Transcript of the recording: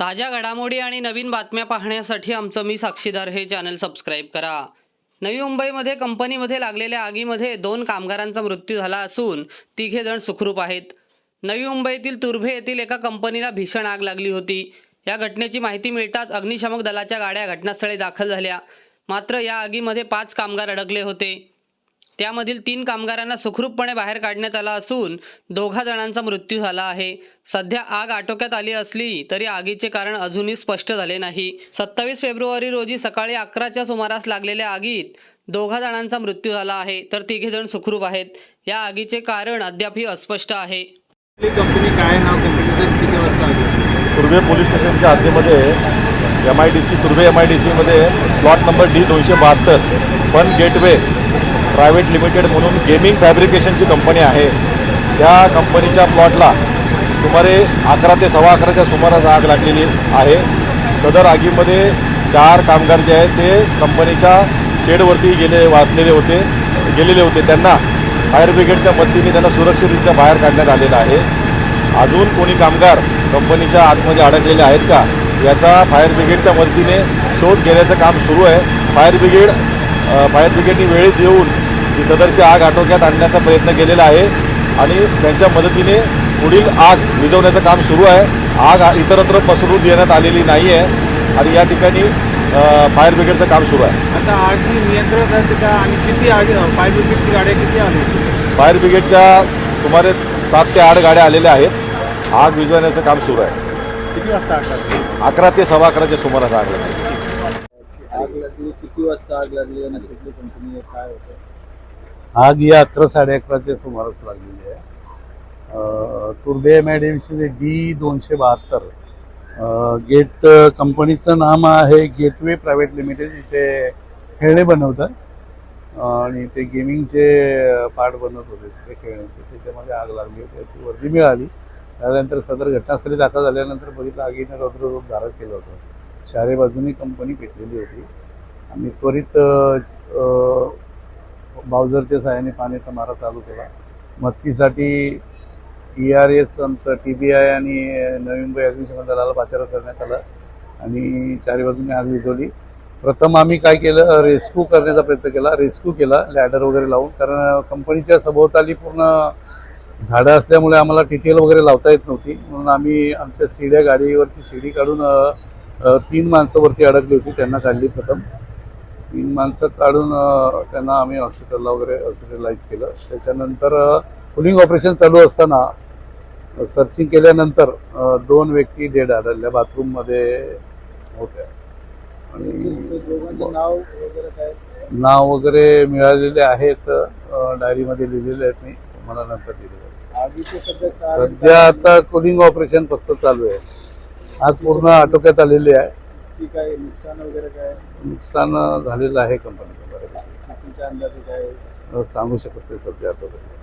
ताज्या घडामोडी आणि नवीन बातम्या पाहण्यासाठी आमचं मी साक्षीदार हे चॅनल सबस्क्राईब करा. नवी मुंबईमध्ये कंपनीमध्ये लागलेल्या आगीमध्ये दोन कामगारांचा मृत्यू झाला असून तिघे जण सुखरूप आहेत. नवी मुंबईतील तुर्भे येथील एका कंपनीला भीषण आग लागली होती. या घटनेची माहिती मिळताच अग्निशामक दलाच्या गाड्या घटनास्थळी दाखल झाल्या. मात्र या आगीमध्ये पाच कामगार अडकले होते. त्यामधील तीन कामगारांना सुखरूपपणे बाहेर काढण्यात आला असून दोघा जणांचा मृत्यू झाला आहे. सध्या आग आटोक्यात आली असली तरी आगीचे कारण अजूनही स्पष्ट झाले नाही. सत्तावीस फेब्रुवारी रोजी सकाळी अकराच्या सुमारास लागलेल्या आगीत दोघा जणांचा मृत्यू झाला आहे. तर तिघे जण सुखरूप आहेत. या आगीचे कारण अद्यापही अस्पष्ट आहे. कंपनी काय नाव? तुर्भे पोलीस स्टेशनच्या हद्दीमध्ये M I D C Turbhe M I D सीमध्ये प्लॉट नंबर डी दोनशे बहात्तर. फन गेटवे प्रायव्हेट लिमिटेड म्हणून गेमिंग फॅब्रिकेशनची कंपनी आहे. त्या कंपनीच्या प्लॉटला सुमारे अकरा ते सव्वा अकराच्या सुमारास आग लागलेली आहे. सदर आगीमध्ये चार कामगार जे आहेत ते कंपनीच्या शेडवरती गेले वाचलेले होते गेलेले होते. त्यांना फायर ब्रिगेडच्या मदतीने त्यांना सुरक्षितरित्या बाहेर काढण्यात आलेलं आहे. अजून कोणी कामगार कंपनीच्या आतमध्ये अडकलेले आहेत का याचा फायर ब्रिगेडच्या मदतीने शोध घेण्याचं काम सुरू आहे. फायर ब्रिगेड फायर ब्रिगेडनी वेळेस येऊन ही सदरची आग आटोक्यात आणण्याचा प्रयत्न केलेला आहे आणि त्यांच्या मदतीने पुढील आग विझवण्याचं काम सुरू आहे. आग इतरत्र पसरून देण्यात आलेली नाही आहे आणि या ठिकाणी फायर ब्रिगेडचं काम सुरू आहे. आता आगी का आणि किती आगी फायर ब्रिगेडची गाड्या किती आली? फायर ब्रिगेडच्या सुमारे सात ते आठ गाड्या आलेल्या आहेत. आग विझवण्याचं काम सुरू आहे. किती वाजता अकरा ते सव्वा अकराच्या सुमारास आग लागली. आग लागली किती वाजता आग लागली आणि कुठली कंपनी आहे काय होतं? आग ही अकरा साडे अकराच्या सुमारास लागलेली आहे. तुर्दे Turbhe M I D D दोनशे बहात्तर. गेट कंपनीचं नाम आहे गेटवे प्रायव्हेट लिमिटेड. इथे खेळणे बनवतात. आणि ते गेमिंगचे पार्ट बनवत होते ते खेळण्याचे. त्याच्यामध्ये आग लागली होती अशी वर्दी मिळाली. त्यानंतर सदर घटनास्थळी दाखल झाल्यानंतर बघितलं आगीने रौद्ररूप धारण केलं होतं. चारे बाजूनी कंपनी पेटलेली होती. आम्ही त्वरित बाउझरच्या सहाय्याने पाण्याचा मारा चालू केला. मत्तीसाठी ई आर एस आमचं टी बी आय आणि नवी मुंबई अग्निशमन दलाला पाचारण करण्यात आला आणि चारी बाजूने आग विझवली. प्रथम आम्ही काय केलं? रेस्क्यू करण्याचा प्रयत्न केला. रेस्क्यू केला लॅडर वगैरे लावून कारण कंपनीच्या सभोवताली पूर्ण झाडं असल्यामुळे आम्हाला टिटेल वगैरे लावता येत नव्हती. म्हणून आम्ही आमच्या शिड्या गाडीवरची शिडी काढून तीन माणसं वरती अडकली होती त्यांना काढली प्रथम. तीन माणसं काढून त्यांना आम्ही हॉस्पिटलला वगैरे हॉस्पिटलाइज केलं. त्याच्यानंतर पुलिंग ऑपरेशन चालू असताना सर्चिंग केल्यानंतर दोन व्यक्ती डेड आढळल्या बाथरूममध्ये होत्या. आणि नाव वगैरे मिळालेले आहेत डायरीमध्ये लिहिलेले आहेत मी. तुम्हाला नंतर दिलेले सध्या आता कुलिंग ऑपरेशन फक्त चालू आहे. आज पूर्ण आटोक्यात आलेली आहे. किती काय नुकसान वगैरे काय? नुकसान झालेलं आहे कंपनीचं बऱ्यापैकी. कितीच्या अंदाजे काय? सांगू शकत नाही सध्या आता तरी.